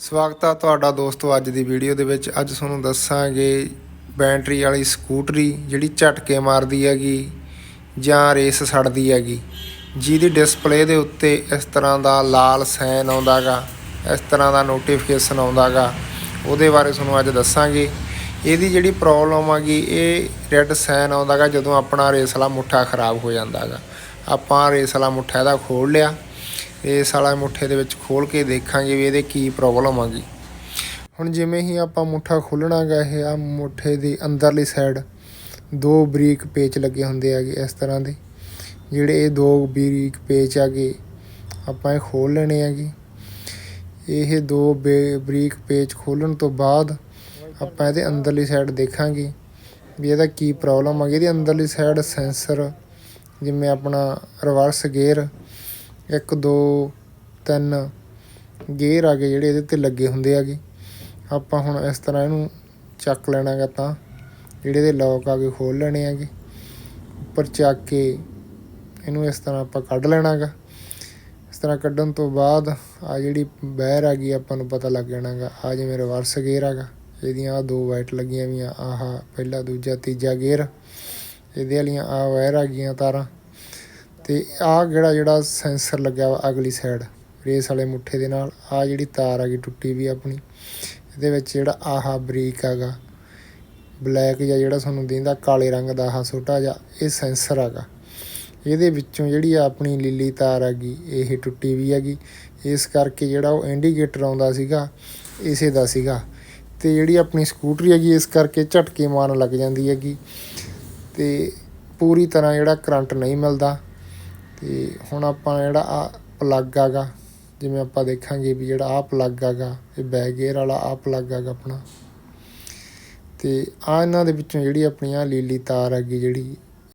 ਸਵਾਗਤ ਆ ਤੁਹਾਡਾ ਦੋਸਤੋ ਅੱਜ ਦੀ ਵੀਡੀਓ ਦੇ ਵਿੱਚ। ਅੱਜ ਤੁਹਾਨੂੰ ਦੱਸਾਂਗੇ ਬੈਟਰੀ ਵਾਲੀ ਸਕੂਟਰੀ ਜਿਹੜੀ ਝਟਕੇ ਮਾਰਦੀ ਹੈਗੀ ਜਾਂ ਰੇਸ ਛੱਡਦੀ ਹੈਗੀ। ਜਿਹਦੀ ਡਿਸਪਲੇ ਦੇ ਉੱਤੇ ਇਸ ਤਰ੍ਹਾਂ ਦਾ ਲਾਲ ਸਾਈਨ ਆਉਂਦਾਗਾ, ਇਸ ਤਰ੍ਹਾਂ ਦਾ ਨੋਟੀਫਿਕੇਸ਼ਨ ਆਉਂਦਾਗਾ, ਉਹਦੇ ਬਾਰੇ ਤੁਹਾਨੂੰ ਅੱਜ ਦੱਸਾਂਗੇ। ਇਹਦੀ ਜਿਹੜੀ ਪ੍ਰੋਬਲਮ ਆਗੀ ਇਹ ਰੈੱਡ ਸਾਈਨ ਆਉਂਦਾਗਾ ਜਦੋਂ ਆਪਣਾ ਰੇਸ ਵਾਲਾ ਮੁੱਠਾ ਖਰਾਬ ਹੋ ਜਾਂਦਾਗਾ। ਆਪਾਂ ਰੇਸ ਵਾਲਾ ਮੁੱਠਾ ਇਹਦਾ ਖੋਲ ਲਿਆ। ਇਸ ਵਾਲਾ ਮੁੱਠੇ ਦੇ ਵਿੱਚ ਖੋਲ ਕੇ ਦੇਖਾਂਗੇ ਵੀ ਇਹਦੇ ਕੀ ਪ੍ਰੋਬਲਮ ਆਗੀ ਹੁਣ ਜਿਵੇਂ ਹੀ ਆਪਾਂ ਮੁੱਠਾ ਖੋਲਣਾਗਾ ਇਹ ਆ ਮੁੱਠੇ ਦੀ ਅੰਦਰਲੀ ਸਾਈਡ ਦੋ ਬਰੀਕ ਪੇਚ ਲੱਗੇ ਹੁੰਦੇ ਆਗੇ ਇਸ ਤਰ੍ਹਾਂ ਦੇ। ਜਿਹੜੇ ਇਹ ਦੋ ਬਰੀਕ ਪੇਚ ਆਗੇ ਆਪਾਂ ਇਹ ਖੋਲ ਲੈਣੇ ਆਗੇ ਇਹ ਦੋ ਬੇ- ਬਰੀਕ ਪੇਚ ਖੋਲਣ ਤੋਂ ਬਾਅਦ ਆਪਾਂ ਇਹਦੇ ਅੰਦਰਲੀ ਸਾਈਡ ਦੇਖਾਂਗੇ ਵੀ ਇਹਦਾ ਕੀ ਪ੍ਰੋਬਲਮ ਆ। ਗਈ ਇਹਦੀ ਅੰਦਰਲੀ ਸਾਈਡ ਸੈਂਸਰ ਜਿਵੇਂ ਆਪਣਾ ਰਿਵਰਸ ਗੇਅਰ ਇੱਕ, ਦੋ, ਤਿੰਨ ਗੇਅਰ ਆ ਗਏ ਜਿਹੜੇ ਇਹਦੇ ਤੇ ਲੱਗੇ ਹੁੰਦੇ ਆਗੇ ਆਪਾਂ ਹੁਣ ਇਸ ਤਰ੍ਹਾਂ ਇਹਨੂੰ ਚੱਕ ਲੈਣਾਗਾ ਤਾਂ ਜਿਹੜੇ ਇਹਦੇ ਲੋਕ ਆ ਗਏ ਖੋਲ ਲੈਣੇ ਆਗੇ ਉੱਪਰ ਚੱਕ ਕੇ ਇਹਨੂੰ ਇਸ ਤਰ੍ਹਾਂ ਆਪਾਂ ਕੱਢ ਲੈਣਾਗਾ। ਇਸ ਤਰ੍ਹਾਂ ਕੱਢਣ ਤੋਂ ਬਾਅਦ ਆ ਜਿਹੜੀ ਬੈਰ ਆ ਗਈ ਆਪਾਂ ਨੂੰ ਪਤਾ ਲੱਗ ਜਾਣਾਗਾ, ਆ ਜਿਵੇਂ ਰਿਵਰਸ ਗੇਅਰ ਹੈਗਾ ਇਹਦੀਆਂ ਆ ਦੋ ਵਾਈਟ ਲੱਗੀਆਂ ਵੀਆਂ ਆਹ ਪਹਿਲਾ, ਦੂਜਾ, ਤੀਜਾ ਗੇਅਰ। ਇਹਦੇ ਵਾਲੀਆਂ ਆ ਵਾਇਰ ਆ ਗਈਆਂ ਤਾਰਾਂ। ਤੇ ਆਹ ਜਿਹੜਾ ਜਿਹੜਾ ਸੈਂਸਰ ਲੱਗਿਆ ਵਾ ਅਗਲੀ ਸਾਈਡ ਰੇਸ ਵਾਲੇ ਮੁੱਠੇ ਦੇ ਨਾਲ ਆ ਜਿਹੜੀ ਤਾਰ ਆ ਗਈ ਟੁੱਟੀ ਵੀ ਆਪਣੀ, ਇਹਦੇ ਵਿੱਚ ਜਿਹੜਾ ਆਹਾ ਬਰੀਕ ਹੈਗਾ, ਬਲੈਕ ਜਾਂ ਜਿਹੜਾ ਤੁਹਾਨੂੰ ਦਿੰਦਾ ਕਾਲੇ ਰੰਗ ਦਾ ਆਹ ਛੋਟਾ ਜਿਹਾ, ਇਹ ਸੈਂਸਰ ਹੈਗਾ। ਇਹਦੇ ਵਿੱਚੋਂ ਜਿਹੜੀ ਆ ਆਪਣੀ ਲੀਲੀ ਤਾਰ ਹੈਗੀ, ਇਹ ਟੁੱਟੀ ਵੀ ਹੈਗੀ, ਇਸ ਕਰਕੇ ਜਿਹੜਾ ਉਹ ਇੰਡੀਕੇਟਰ ਆਉਂਦਾ ਸੀਗਾ, ਇਸੇ ਦਾ ਸੀਗਾ। ਤੇ ਜਿਹੜੀ ਆਪਣੀ ਸਕੂਟਰੀ ਹੈਗੀ, ਇਸ ਕਰਕੇ ਝਟਕੇ ਮਾਰਨ ਲੱਗ ਜਾਂਦੀ ਹੈਗੀ। ਤੇ ਪੂਰੀ ਤਰ੍ਹਾਂ ਜਿਹੜਾ ਕਰੰਟ ਨਹੀਂ ਮਿਲਦਾ। ਤੇ ਹੁਣ ਆਪਾਂ ਜਿਹੜਾ ਆ ਪਲੱਗ ਹੈਗਾ ਜਿਵੇਂ ਆਪਾਂ ਦੇਖਾਂਗੇ ਵੀ ਜਿਹੜਾ ਆ ਪਲੱਗ ਹੈਗਾ ਇਹ ਬੈਕ ਗੇਅਰ ਵਾਲਾ ਆ ਪਲੱਗ ਹੈਗਾ ਆਪਣਾ। ਤੇ ਆ ਇਹਨਾਂ ਦੇ ਵਿੱਚੋਂ ਜਿਹੜੀ ਆਪਣੀ ਆ ਲੀਲੀ ਤਾਰ ਹੈਗੀ ਜਿਹੜੀ